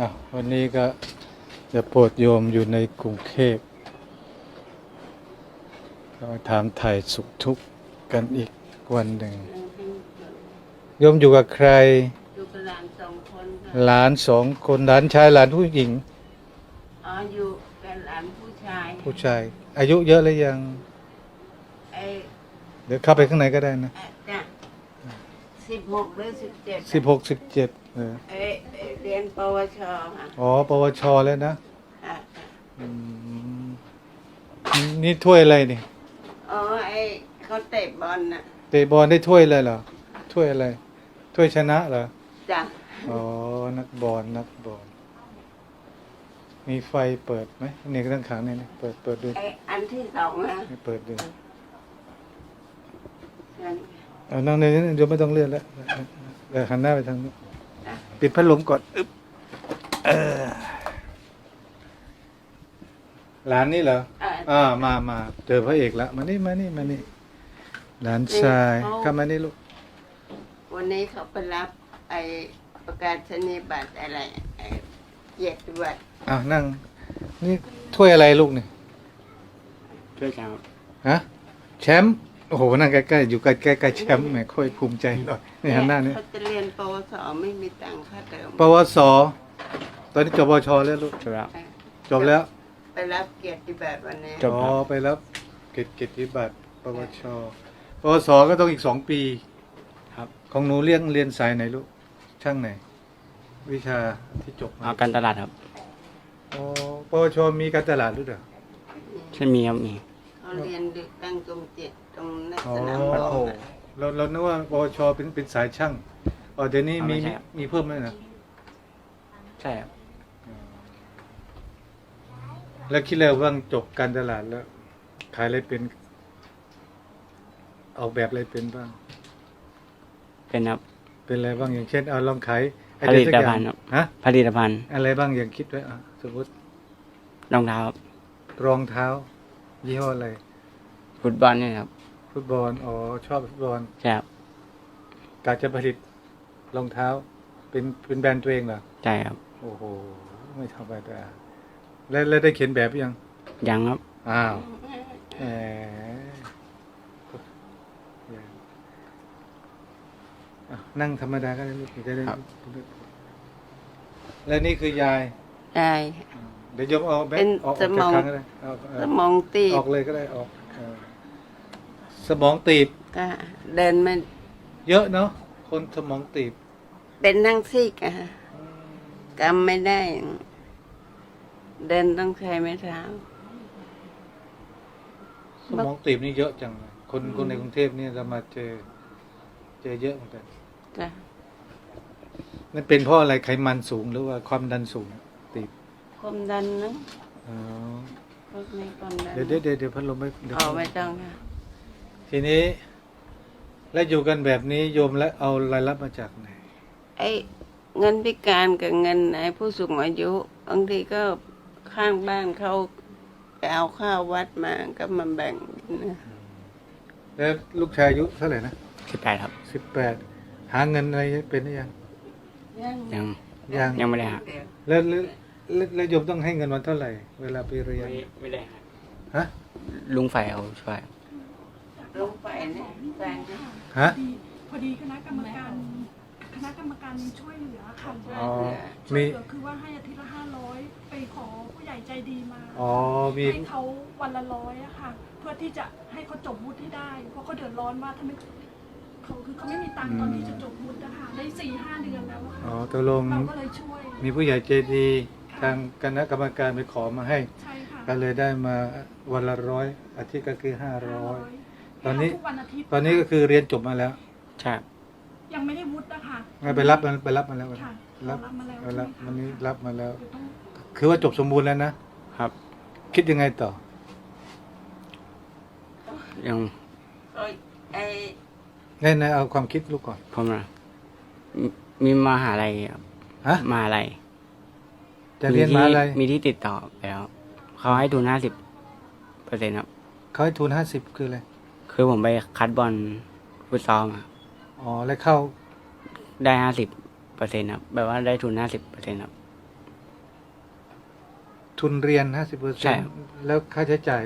อะวันนี้ก็จะโปรดโยมอยู่ในกรุงเทพก็มาถามไถ่สุขทุกข์กันอีกวันหนึ่ง โยมอยู่กับใคร อยู่กับหลานสองคนค่ะหลานสองคนหลานชายหลานผู้หญิง อ๋ออยู่กับหลานผู้ชายผู้ชาย อายุเยอะหรือยัง ไอ้เดี๋ยวเข้าไปข้างในก็ได้นะไอ้จ้ะ สิบหกหรือสิบเจ็ดสิบหกสิบเจ็ดเออเอ้ยเอ้ยเรียนปวชค่ะอ๋อ ปวชแล้วนะอะอืมนี่ถ้วยอะไรนี่อ๋อไอ้เขาเตะบอลน่ะเตะบอลได้ถ้วยเลยเหรอถ้วยอะไร ถ้วยชนะเหรอ จ้ะอ๋อ นักบอลนักบอล มีไฟเปิดไหมนี่ก็ตั้งขังนี่นี่เปิดเปิดดูไอ้อันที่สองนะนี่เปิดดู นั่น เอานั่งในนี้เดี๋ยวไม่ต้องเลื่อนแล้วเออหันหน้าไปทางนู้นจ้ะปิดพัดลมก่อนอึ๊บเออหลานนี่เหรออะอ่ามามาเจอพระเอกแล้วมานี่มานี่มานี่หลานชายเข้ามานี่ลูกวันนี้เขาไปรับไอ้ประกาศนียบัตรอะไรไอ้เกียรติบัตรอ่านั่ง นี่ถ้วยอะไรลูกนี่ช่วยกันฮะแชมป์ โอ้โหนั่งใกล้ๆอยู่ใกล้ๆใกล้ๆแชมป์แหมค่อยภูมิใจหน่อยนี่หันหน้านี่เขาจะเรียนปวสไม่มีตังค่าเทอมปวส ตอนนี้จบปวชแล้วลูกช่วยแล้วจบแล้วไปรับเกียรติบัตรวันนี้จบอ๋อไปรับเกียรติเกียรติบัตรปวชปวสก็ต้องอีกสองปีครับ ของหนูเรียนเรียนสายไหนลูกช่างไหน วิชาที่จบมาเอาการตลาดครับอ๋อปวชมีการตลาดด้วยเหรอ ใช่มีครับมีเขาเรียนดึก อ๋อสนามหลวงอะเราเรานึกว่าปวชเป็นเป็นสายช่างอ๋อเดี๋ยวนี้มีมีมีเพิ่มไหมนะใช่ครับแล้วคิดแล้วว่างจบการตลาดแล้ว ขายอะไรเป็นออกแบบอะไรเป็นบ้าง เป็นครับ เป็นอะไรบ้างอย่างเช่นเอาลองขายไอผเดีลิยสักตอย่าภัณงฑ์ครับ ฮะผลิตภัณฑ์อะไรบ้างอย่างคิดไว้อะสมมติรองเท้าครับรองเท้า ยี่ห้ออะไร ฟุตบอลเนี่ยครับ ฟุตบอลอ๋อชอบฟุตบอลใช่ครับกาจะผลิตรองเท้า เป็นเป็นแบรนด์ตัวเองเหรอใช่ครับ โอ้โหไม่ธรรมดาแล้วแล้วได้เขียนแบบยังยังครับ อ้าวแหมอะนั่งธรรมดาก็ได้ลูกจะได้ครับ และนี่คือยาย ได้ เดี๋ยวโยมเอาแบเป็นออกออกสจากมองครั้งก็ได้เอาเอาสมองตีบออกเลยก็ได้ออกเออ สมองตีบ ก็เดินไม่เยอะเนาะคนสมองตีบเป็นทั้งซีกอะกำไม่ได้ เดินต้องใช้ไม้เท้า สมองตีบนี่เยอะจังเลยคนคนในกรุงเทพเนี่ยเรามาเจอ เจอเยอะเหมือนกันจ้ะนั่นเป็นเพราะอะไรไขมันสูงหรือว่าความดันสูงตีบความดันนะอ๋อ พวกนี้ความดันเดี๋ยวเดี๋ยวเดี๋ยวเดี๋ยวพัดลมไม่เดี๋ยว อ๋อไม่ต้องค่ะ ทีนี้แล้วอยู่กันแบบนี้โยมและเอารายรับมาจากไหน ไอ้เงินพิการกับเงินไอ้ผู้สูงอายุบางทีก็ข้างบ้านเขาไปเอาข้าววัดมาก็มาแบ่งกินนะแล้วลูกชายอายุเท่าไหร่นะสิบแปดครับ สิบแปดหาเงินอะไรเป็นหรือยังยังยังยังไม่ได้หาแล้วแล้วแล้วแล้วโยมต้องให้เงินวันเท่าไหร่ เวลาไปเรียนไม่ได้หาฮะ ลุงไฟเอาช่วย ลงไปเนี่ยแฟนเนี่ยฮะพอดีคณะกรรมการ คณะกรรมการช่วยเหลือค่ะอ๋อ ช่วมียเหลือคือว่าให้อาทิตย์ละห้าร้อยไปขอผู้ใหญ่ใจดีมาอ๋อ มี ให้เขาวันละร้อยอะค่ะ เพื่อที่จะให้เขาจบวุฒิให้ได้ เพราะเขาเดือดร้อนว่าถ้าไม่เขาคือเขาไม่มีตังค์ตอนที่จะจบวุฒินะคะได้สี่ห้าเดือนแล้วอะอ๋อค่ะตกลง เราก็เลยช่วย มีผู้ใหญ่ใจดี ทางคณะกรรมการไปขอมาให้ ใช่ค่ะก็เลยได้มาวันละร้อย อาทิตย์ก็คือห้าร้อย ตอนนี้ให้เขาทุกวันอาทิตย์ตอนนี้ก็คือเรียนจบมาแล้ว ใช่ครับยังไม่ได้วุฒินะคะงั้นไปรับมันไปรับมาแล้วค่ะ รับรับมาแล้วไปรับใช่ไหมคะวันนี้รับมาแล้ว เดี๋ยวต้องคือว่าจบสมบูรณ์แล้วนะครับ คิดยังไงต่อ ยังเอ้ยไอ้ในในเอาความคิดลูกก่อนผมนะมีมีมหาลัยครับฮะมหาลัยจะเรียนมาอะไรมีที่ติดต่อไปแล้ว เขาให้ทุนห้าสิบเปอร์เซ็นต์ครับ เขาให้ทุนห้าสิบคืออะไร คือผมไปคัดบอลฟุตซอลมาอ๋อแล้วเข้าได้ห้าสิบเปอร์เซ็นต์ครับแบบว่าได้ทุนห้าสิบเปอร์เซ็นต์ครับ ทุนเรียนห้าสิบเปอร์ใช่เซ็นครับ แล้วค่าใช้จ่าย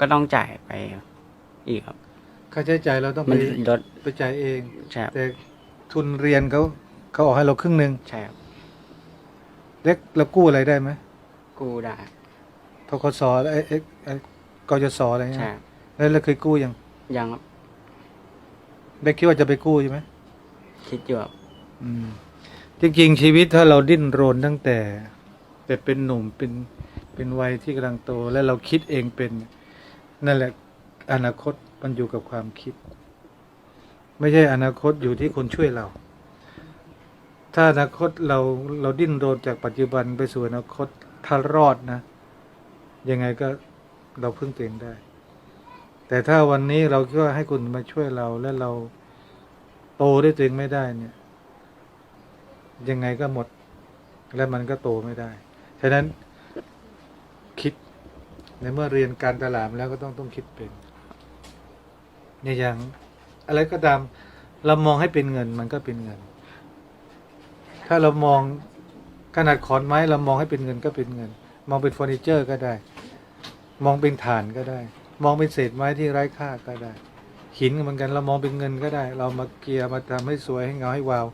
ก็ต้องจ่ายไปอีกครับ ค่าใช้จ่ายเราต้องมัไปนลดไปจ่ายเอง ใช่ครับแต่ทุนเรียนเขาเขาออกให้เราครึ่งหนึ่งใช่ครับเล็กเรากู้อะไรได้ไหมกู้ได้ทกสแล้วไอ้ไอ้ไอ้กยศอะไรใช่เงี้คยรับ แล้วเราเคยกู้ยังยังครับได้คิดว่าจะไปกู้ใช่ไหมคิดอยู่ครับอืม จริงๆ ชีวิตถ้าเราดิ้นรนตั้งแต่ แต่เป็นหนุ่มเป็นเป็นวัยที่กำลังโต และเราคิดเองเป็นนั่นแหละอนาคตมันอยู่กับความคิด ไม่ใช่อนาคตอยู่ที่คนช่วยเรา ถ้าอนาคตเราเราดิ้นรนจากปัจจุบันไปสู่อนาคตถ้ารอดนะ ยังไงก็เราพึ่งตัวเองได้ แต่ถ้าวันนี้เราคิดว่ให้คุณมาช่วยเราและเราโตด้วยตัวเองไม่ได้เนี่ย ยังไงก็หมด และมันก็โตไม่ได้ ฉะนั้นคิดในเมื่อเรียนการตลาดแล้วก็ต้องต้องคิดเป็นเนี่ยอย่างอะไรก็ตาม เรามองให้เป็นเงินมันก็เป็นเงิน ถ้าเรามองขนาดขอนไม้เรามองให้เป็นเงินก็เป็นเงิน มองเป็นเฟอร์นิเจอร์ก็ได้ มองเป็นฐานก็ได้ มองเป็นเศษไม้ที่ไร้ค่าก็ได้ หินเหมือนกันเรามองเป็นเงินก็ได้ เรามาเกียร์มาทำให้สวยให้เงาให้วาว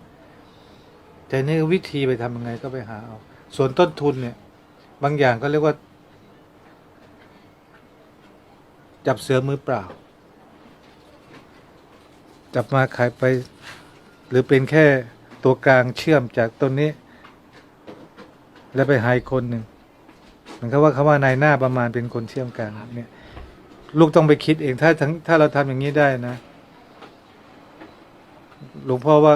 แต่นี่วิธีไปทำยังไงก็ไปหาเอาส่วนต้นทุนเนี่ย บางอย่างก็เรียกว่า จับเสือมือเปล่า จับมาขายไป หรือเป็นแค่ตัวกลางเชื่อมจากต้นนี้ แล้วไปหายคนหนึ่งเหมือนกับว่าคำว่านายหน้าประมาณเป็นคนเชื่อมกลางเนี่ย ลูกต้องไปคิดเองถ้าทั้งถ้าเราทำอย่างนี้ได้นะ หลวงพ่อว่า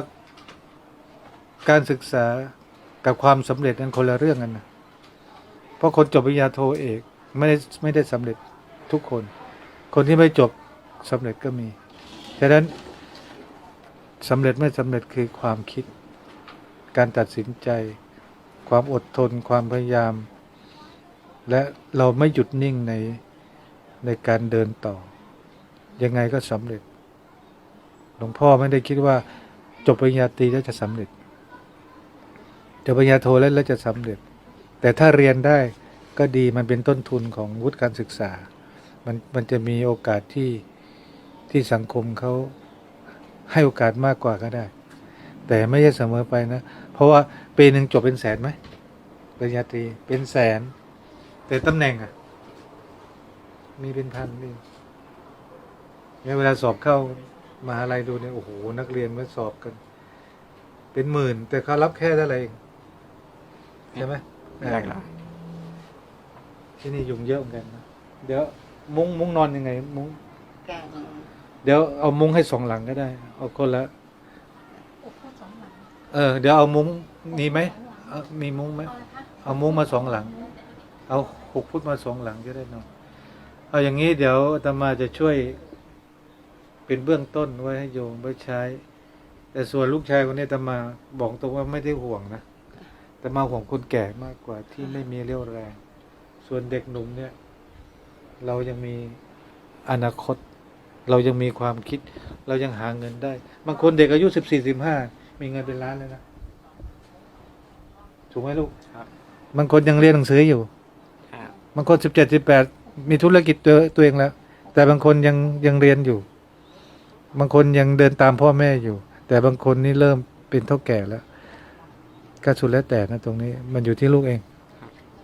การศึกษากับความสำเร็จนั้นคนละเรื่องกันนะเพราะคนจบปริญญาโทเอกไม่ได้ไม่ได้สำเร็จทุกคน คนที่ไม่จบสำเร็จก็มีฉะนั้นสำเร็จไม่สำเร็จคือความคิด การตัดสินใจ ความอดทน ความพยายาม และเราไม่หยุดนิ่งใน ในการเดินต่อ ยังไงก็สำเร็จ หลวงพ่อไม่ได้คิดว่า จบปริญญาตรีแล้วจะสำเร็จ จบปริญญาโทแล้วแล้วจะสำเร็จ แต่ถ้าเรียนได้ก็ดีมันเป็นต้นทุนของวุฒิการศึกษา มันมันจะมีโอกาสที่ที่สังคมเขาให้โอกาสมากกว่าก็ได้ แต่ไม่ใช่เสมอไปนะ เพราะว่าปีหนึ่งจบเป็นแสนไหมปริญญาตรีเป็นแสน แต่ตำแหน่งอะ มีเป็นพันนี่เนี่ยเวลาสอบเข้ามหาลัยดูเนี่ยโอ้โหนักเรียนมาสอบกัน เป็นหมื่น แต่เขารับแค่เท่าไหร่เองใช่ไหมแรกแล้วที่นี่ยุงเยอะเหมือนกันนะเดี๋ยวมุ้งมุ้งนอนยังไง มุ้งกลางเดี๋ยวเอามุ้งให้สองหลังก็ได้ เอาคนละอกข้อสองหลังเออ เดี๋ยวเอามุ้งมีไหมเอามีมุ้งไหมเอาละคะเอามุ้งมาสองหลัง เอาหกฟุตมาสองหลังจะได้นอน เอาอย่างนี้เดี๋ยวอาตมาจะช่วย เป็นเบื้องต้นไว้ให้โยมไว้ใช้ แต่ส่วนลูกชายคนนี้อาตมาบอกตรงว่าไม่ได้ห่วงนะแต่มาห่วงคนแก่มากกว่าที่ไม่มีเรี่ยวแรง ส่วนเด็กหนุ่มเนี่ย เรายังมีอนาคต เรายังมีความคิด เรายังหาเงินได้ บางคนเด็กอายุสิบสี่สิบห้ามีเงินเป็นล้านเลยนะถูกไหมลูกครับบางคนยังเรียนหนังสืออยู่ครับบางคนสิบเจ็ดสิบแปด มีธุรกิจตัวตัวเองแล้ว แต่บางคนยังยังเรียนอยู่ บางคนยังเดินตามพ่อแม่อยู่ แต่บางคนนี่เริ่มเป็นเท่าแก่แล้วก็สุดแล้วแต่นะตรงนี้มันอยู่ที่ลูกเอง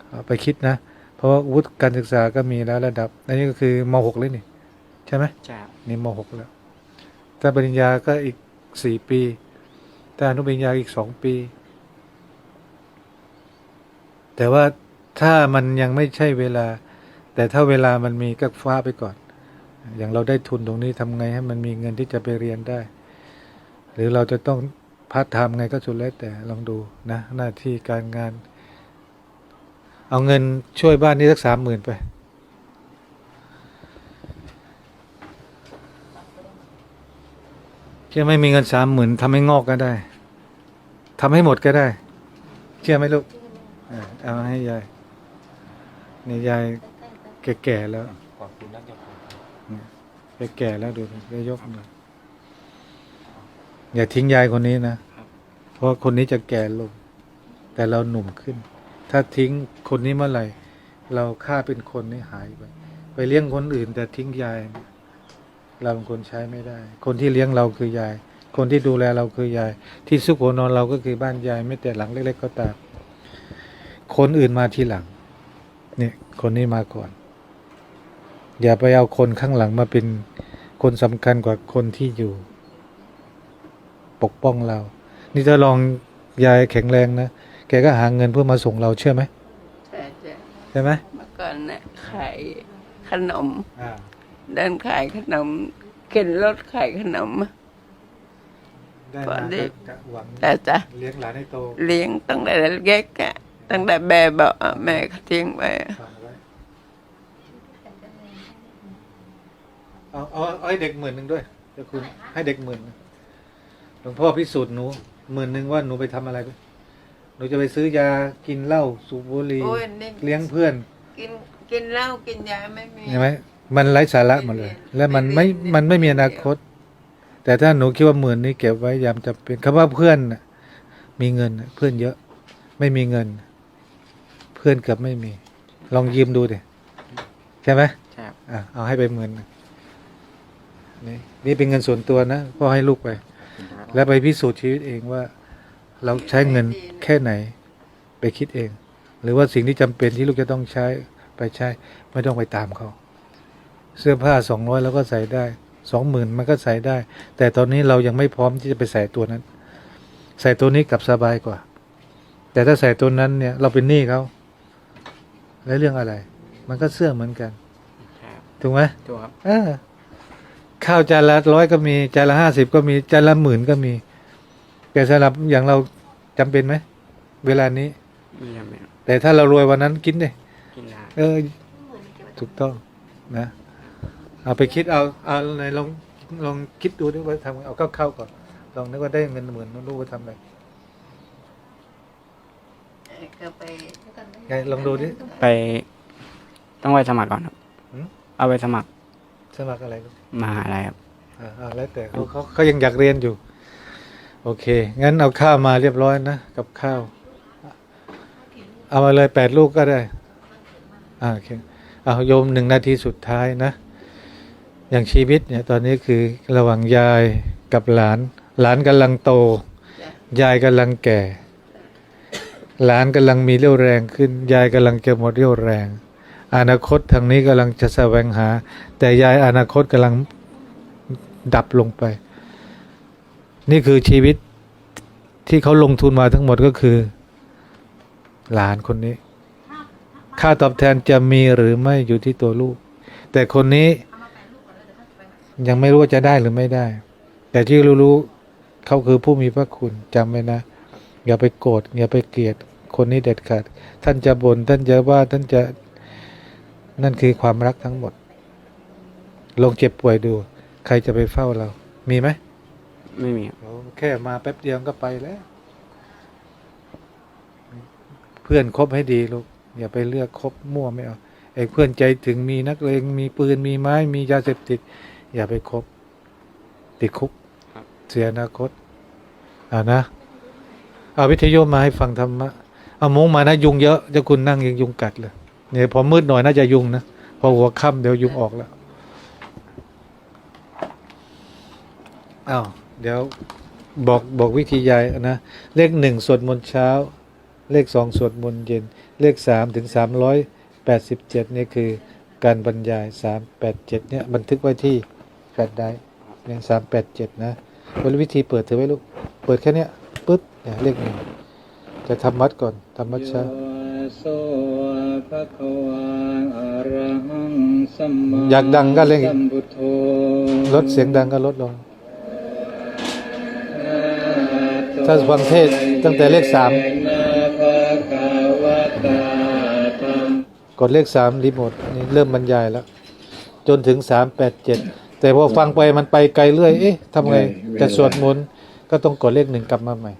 เอาไปคิดนะ เพราะว่าวุฒิการศึกษาก็มีแล้วระดับ อันนี้ก็คือมหกเลยนี่ใช่ไหมใช่ครับนี่มหกแล้วถ้าปริญญาก็อีกสี่ปีถ้าอนุปริญญาอีกสองปี แต่ว่าถ้ามันยังไม่ใช่เวลา แต่ถ้าเวลามันมีก็ฟ้าไปก่อน อย่างเราได้ทุนตรงนี้ทำไงให้มันมีเงินที่จะไปเรียนได้ หรือเราจะต้องพาร์ทไทม์ไงก็สุดแล้วแต่ลองดูนะหน้าที่การงาน เอาเงินช่วยบ้านนี้สักสามหมื่นไปเชื่อไม่มีเงินสามหมื่นทำให้งอกก็ได้ทำให้หมดก็ได้ เชื่อไหมลูกเอามาให้ยายนี่ยาย แก่ๆแล้วแก่ๆแล้วดูได้ยกมืออย่าทิ้งยายคนนี้นะ เพราะว่าคนนี้จะแก่ลง แต่เราหนุ่มขึ้น ถ้าทิ้งคนนี้เมื่อไหร่ เราฆ่าเป็นคนนี่หายไป ไปเลี้ยงคนอื่น แต่ทิ้งยายเนี่ยเราเป็นคนใช้ไม่ได้ คนที่เลี้ยงเราคือยาย คนที่ดูแลเราคือยาย ที่ซุกหัวนอนเราก็คือบ้านยาย ไม่แต่หลังเล็กๆก็ตาม คนอื่นมาทีหลัง เนี่ย คนนี้มาก่อน อย่าไปเอาคนข้างหลังมาเป็นคนสำคัญกว่าคนที่อยู่ ปกป้องเรา นี่ถ้าลองยายแข็งแรงนะ แกก็หาเงินเพื่อมาส่งเราเชื่อไหมใช่ใช่ใช่ไหมเมื่อก่อนน่ะขายขนมอ่าเดินขายขนมเข็นรถขายขนม ได้ก่อมานดิก็กะหวังแต่จะเลี้ยงหลานให้โตเลี้ยงตั้งแต่เล็กๆอะตั้งแต่แบบเบาะอะแม่เขาทิ้งไว้อะฟังไว้ เอาเอาเอาให้เด็กหมื่นหนึ่งด้วยเดี๋ยวคุณให้เด็กหมื่นหนึ่งหลวงพ่อพิสูจน์หนูหมื่นหนึ่งว่าหนูไปทำอะไรไปหนูจะไปซื้อยากินเหล้าสูบบุหรี่โอ้ยนี่เลี้ยงเพื่อน กินกินเหล้ากินยาไม่มีใช่ไหมมันไร้สาระหมดเลย และมันไม่มันไม่มีอนาคต แต่ถ้าหนูคิดว่าหมื่นนี้เก็บไว้ยามจะเป็นคำว่าเพื่อนน่ะมีเงินน่ะเพื่อนเยอะ ไม่มีเงิน เพื่อนเกือบไม่มี ลองยืมดูดิใช่ไหมใช่ครับ อะเอาให้ไปหมื่นหนึ่ง นี่นี่เป็นเงินส่วนตัวนะพ่อให้ลูกไป แล้วไปพิสูจน์ชีวิตเองว่า เราใช้เงินแค่ไหนไปคิดเอง หรือว่าสิ่งที่จำเป็นที่ลูกจะต้องใช้ไปใช้ ไม่ต้องไปตามเขา เสื้อผ้าสองร้อยเราก็ใส่ได้สองหมื่นมันก็ใส่ได้ แต่ตอนนี้เรายังไม่พร้อมที่จะไปใส่ตัวนั้น ใส่ตัวนี้กลับสบายกว่า แต่ถ้าใส่ตัวนั้นเนี่ย เราเป็นหนี้เขาแล้วเรื่องอะไร มันก็เสื้อเหมือนกันใช่ครับถูกไหมถูกครับเออ ข้าวจานละร้อยก็มีจานละห้าสิบก็มีจานละหมื่นก็มี แต่สำหรับอย่างเราจำเป็นไหม เวลานี้ ไม่จำเป็นแต่ถ้าเรารวยวันนั้นกินดิกินได้เออ ถูกต้องนะ เอาไปคิดเอาเอาไหนลองลองคิดดูดิว่าทำไงเอาเข้าๆก่อน ลองนึกว่าได้เงินหมื่นรู้ว่าทำอะไรก็ไปไงลองดูดิ ไป ต้องไปสมัครก่อนครับ หืม เอาไปสมัคร สมัครอะไรลูกมหาลัยครับอ่าอ่าแล้วแต่เขาเขาเขายังอยากเรียนอยู่ โอเค งั้นเอาข้าวมาเรียบร้อยนะกับข้าว เอามาเลยแปดลูกก็ได้อ่าโอเคเอาโยมหนึ่งนาทีสุดท้ายนะ อย่างชีวิตเนี่ยตอนนี้คือระหว่างยายกับหลาน หลานกำลังโต ยายกำลังแก่ หลานกำลังมีเรี่ยวแรงขึ้น ยายกำลังจะหมดเรี่ยวแรง อนาคตทางนี้กำลังจะแสวงหา แต่ยายอนาคตกำลังดับลงไป นี่คือชีวิตที่เขาลงทุนมาทั้งหมดก็คือ หลานคนนี้ ค่าตอบแทนจะมีหรือไม่อยู่ที่ตัวลูก แต่คนนี้ยังไม่รู้ว่าจะได้หรือไม่ได้ แต่ที่รู้ๆเขาคือผู้มีพระคุณจำไว้นะ อย่าไปโกรธอย่าไปเกลียดคนนี้เด็ดขาดท่านจะบน่นท่านจะว่าท่านจะ นั่นคือความรักทั้งหมด ลองเจ็บป่วยดู ใครจะไปเฝ้าเรา มีไหมไม่มีครับโอ้แค่มาแป๊บเดียวก็ไปแล้ว เพื่อนคบให้ดีลูก อย่าไปเลือกคบมั่วไม่เอาไอ้เพื่อนใจถึงมีนักเลงมีปืนมีไม้มียาเสพติด อย่าไปคบ ติดคุกเสียอนาคตอ่านะเอาวิทยุมาให้ฟังธรรมะเอามุ้งมานะยุงเยอะเจะคุณนั่งยังยุงกัดเลย เนี่ยพอมืดหน่อยน่าจะยุงนะ พอหัวค่ำเดี๋ยวยุงออกแล้วอ้าวเดี๋ยวบอกบอกวิธียายนะ เลขหนึ่งสวดมนต์เช้า เลขสองสวดมนต์เย็น เลขสามถึงสามร้อยแปดสิบเจ็ดนี่คือการบรรยายสามแปดเจ็ดเนี่ยบันทึกไว้ที่แฟลชไดรฟ์ยังสามแปดเจ็ดนะวันวิธีเปิดถือไว้ลูก เปิดแค่เนี้ยปึ๊บเนี่ยเลขหนึ่งจะทำวัดก่อนทำวัดเช้า อะระหังสัมมาอยากดังก็เล่นสัมพุทโธลดเสียงดังก็ลดลง ถ้าฟังเทศน์ตั้งแต่เลขสามนะภะคะวะตาธัมกดเลขสามรีโมทนี่เริ่มบรรยายแล้ว จนถึงสามแปดเจ็ดแต่พอฟังไปมันไปไกลเรื่อย เอ๊ะทำไงจะสวดมนต์ก็ต้องกดเลขหนึ่งกลับมาใหม่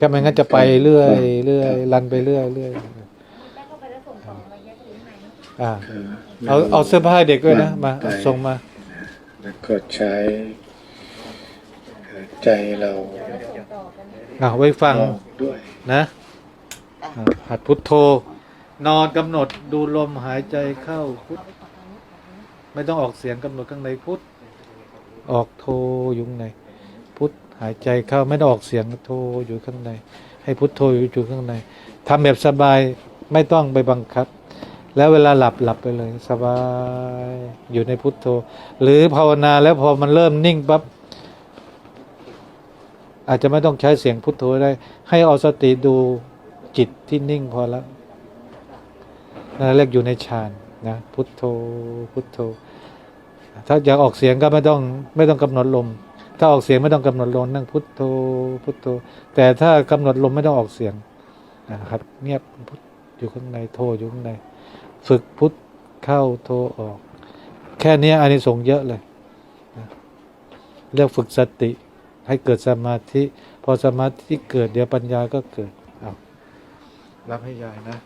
ก็ไม่งั้นจะไปเรื่อยเรื่อยรันไปเรื่อยเรื่อย อ่าเอาเอาเสื้อผ้าให้เด็กด้วยนะมาเอาส่งมา แล้วก็ใช้ใจเราอ่าไว้ฟังด้วยนะอะอ่าหัดพุทโธ นอนกำหนดดูลมหายใจเข้าพุทไม่ต้องออกเสียงกำหนดข้างในพุทออกโทอยู่ข้างในพุทหายใจเข้าไม่ต้องออกเสียงโทอยู่ข้างใน ให้พุทโธอยู่ข้างในทำแบบสบายไม่ต้องไปบังคับ แล้วเวลาหลับหลับไปเลย สบายอยู่ในพุทโธ หรือภาวนาแล้วพอมันเริ่มนิ่งปั๊บอาจจะไม่ต้องใช้เสียงพุทโธได้ ให้เอาสติดูจิตที่นิ่งพอแล้วนั่นเรียกอยู่ในฌานนะพุทโธพุทโธ ถ้าอยากออกเสียงก็ไม่ต้องไม่ต้องกำหนดลม ถ้าออกเสียงไม่ต้องกำหนดลมนั่งพุทโธพุทโธ แต่ถ้ากำหนดลมไม่ต้องออกเสียงนะครับ เงียบพุทอยู่ข้างในโธอยู่ข้างใน ฝึกพุทเข้าโทออก แค่นี้อานิสงส์เยอะเลยเรียกฝึกสติ ให้เกิดสมาธิ พอสมาธิเกิดเดี๋ยวปัญญาก็เกิดเอารับให้ยายนะ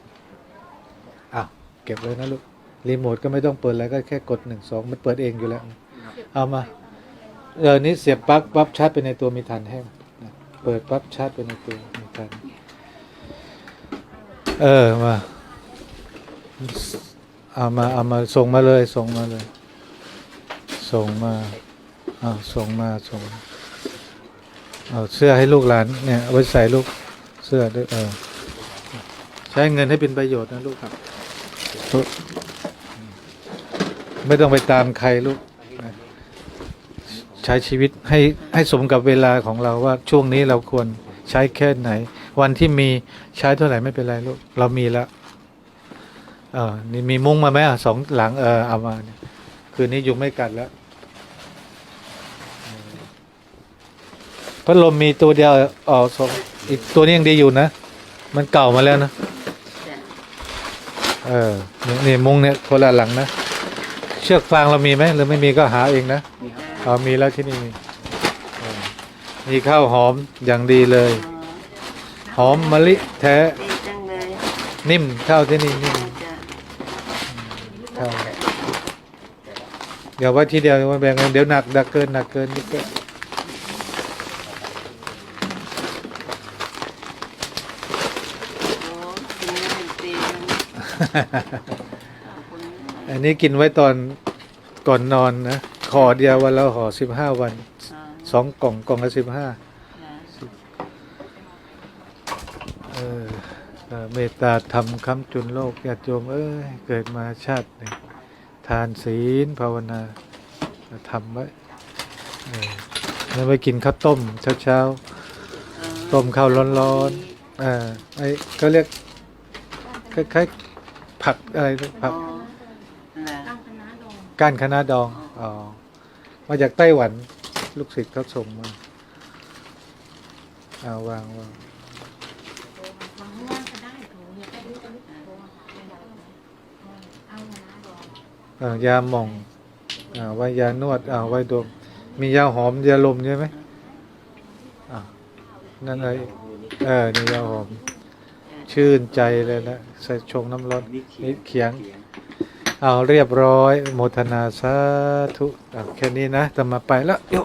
อ้าเก็บเลยนะลูกรีโมทก็ไม่ต้องเปิดอะไรก็แค่กดหนึ่งสองมันเปิดเองอยู่แล้ว เอามาเออนี้เสียบปลั๊กปั๊บชาร์จไปในตัวมีฐานแห้งเปิดปั๊บชาร์จไปในตัวมีฐานเออมา เอามาเอามาส่งมาเลย ส่งมาเลย ส่งมาเอาส่งมาส่งเอาเสื้อให้ลูกหลานเนี่ยเอาไว้ใส่ลูกเสื้อด้วยเออใช้เงินให้เป็นประโยชน์นะลูกครับ ไม่ต้องไปตามใครลูกใช้ชีวิตให้ให้สมกับเวลาของเราว่าช่วงนี้เราควรใช้แค่ไหน วันที่มีใช้เท่าไหร่ไม่เป็นไรลูกเรามีแล้ว เออนี่มีมุ้งมาไหมอะสองหลังเออเอามาเนี่ยคืนนี้ยุงไม่กัดแล้วพัดลมมีตัวเดียวออกสองอีกตัวนี้ยังดีอยู่นะ มันเก่ามาแล้วนะ เออนี่นี่มุ้งเนี่ยคนละหลังนะ เชือกฟางเรามีไหมหรือไม่มีก็หาเองนะอ๋อมีแล้วที่นี่มีเออมีข้าวหอมอย่างดีเลย หอมมะลิแท้ดีจังเลยนิ่มข้าวที่นี่นิ่ม จ้ะ ข้าว เดี๋ยวไว้ทีเดียวมาแบ่งกันเดี๋ยวหนักหนักเกินหนักเกินนี่ก็โอ้กินไม่ดีขอบคุณนะอันนี้กินไว้ตอนก่อนนอนนะขอเดียววันละห่อสิบห้าวันอ่าสองกล่องกล่องละสิบห้าจ้ะเออเอ่อเมตตาธรรมค้ำจุนโลกญาติโยมเอ้ยเกิดมาชาติหนึ่งทานศีลภาวนาทำไว้แล้วไปกินข้าวต้มเช้าๆต้มข้าวร้อนๆอ่าไอ้เขาเรียกคล้ายๆผักอะไรผักก้านคะน้าดองอ๋อมาจากไต้หวันลูกศิษย์เขาส่งมาเอาวางวางเอ่อ ยาหม่องอ่าไว้ยานวดอ่าไว้ดมมียาหอมยาลมใช่ไหมนั่นอะไรเออนี่ยาหอม ชื่นใจเลยนะใส่ชงน้ำร้อนนี่เขียง เอาเรียบร้อย โมทนาสาธุแค่นี้นะจะมาไปแล้วโย